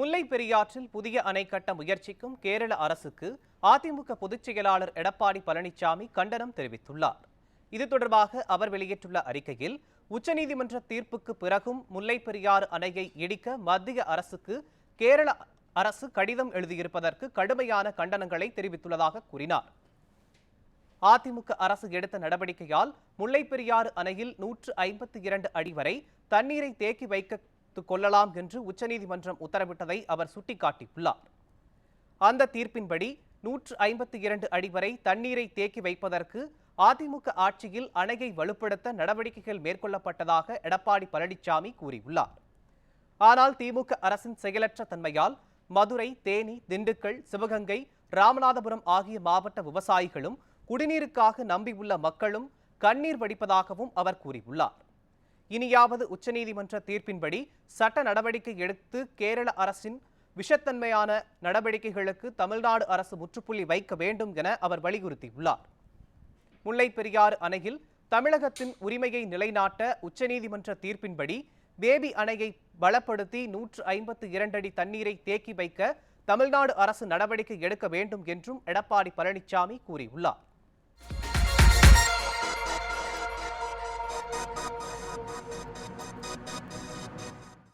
முல்லை பெரியாற்றில் புதிய அணை கட்ட முயற்சிக்கும் கேரள அரசுக்கு அதிமுக பொதுச் செயலாளர் எடப்பாடி பழனிசாமி கண்டனம் தெரிவித்துள்ளார். இது தொடர்பாக அவர் வெளியிட்டுள்ள அறிக்கையில் உச்சநீதிமன்ற தீர்ப்புக்கு பிறகும் முல்லை பெரியாறு அணையை இடிக்க மத்திய அரசுக்கு கேரள அரசு கடிதம் எழுதியிருப்பதற்கு கடுமையான கண்டனங்களை தெரிவித்துள்ளதாக கூறினார். அதிமுக அரசு எடுத்த நடவடிக்கையால் முல்லை பெரியாறு அணையில் நூற்று ஐம்பத்தி இரண்டு அடி வரை தண்ணீரை தேக்கி வைக்க கொள்ளலாம் என்று உச்சநீதிமன்றம் உத்தரவிட்டதை அவர் சுட்டிக்காட்டியுள்ளார். அந்த தீர்ப்பின்படி நூற்று ஐம்பத்தி இரண்டு அடி வரை தண்ணீரை தேக்கி வைப்பதற்கு அதிமுக ஆட்சியில் அணையை வலுப்படுத்த நடவடிக்கைகள் மேற்கொள்ளப்பட்டதாக எடப்பாடி பழனிசாமி கூறியுள்ளார். ஆனால் திமுக அரசின் செயலற்ற தன்மையால் மதுரை தேனி திண்டுக்கல் சிவகங்கை ராமநாதபுரம் ஆகிய மாவட்ட விவசாயிகளும் குடிநீருக்காக நம்பியுள்ள மக்களும் கண்ணீர் வடிப்பதாகவும் அவர் கூறியுள்ளார். இனியாவது உச்சநீதிமன்ற தீர்ப்பின்படி சட்ட நடவடிக்கை எடுத்து கேரள அரசின் விஷத்தன்மையான நடவடிக்கைகளுக்கு தமிழ்நாடு அரசு முற்றுப்புள்ளி வைக்க வேண்டும் என அவர் வலியுறுத்தியுள்ளார். முல்லை பெரியாறு அணையில் தமிழகத்தின் உரிமையை நிலைநாட்ட உச்சநீதிமன்ற தீர்ப்பின்படி பேபி அணையை பலப்படுத்தி நூற்று ஐம்பத்து இரண்டடி தண்ணீரை தேக்கி வைக்க தமிழ்நாடு அரசு நடவடிக்கை எடுக்க வேண்டும் என்றும் எடப்பாடி பழனிசாமி கூறியுள்ளார்.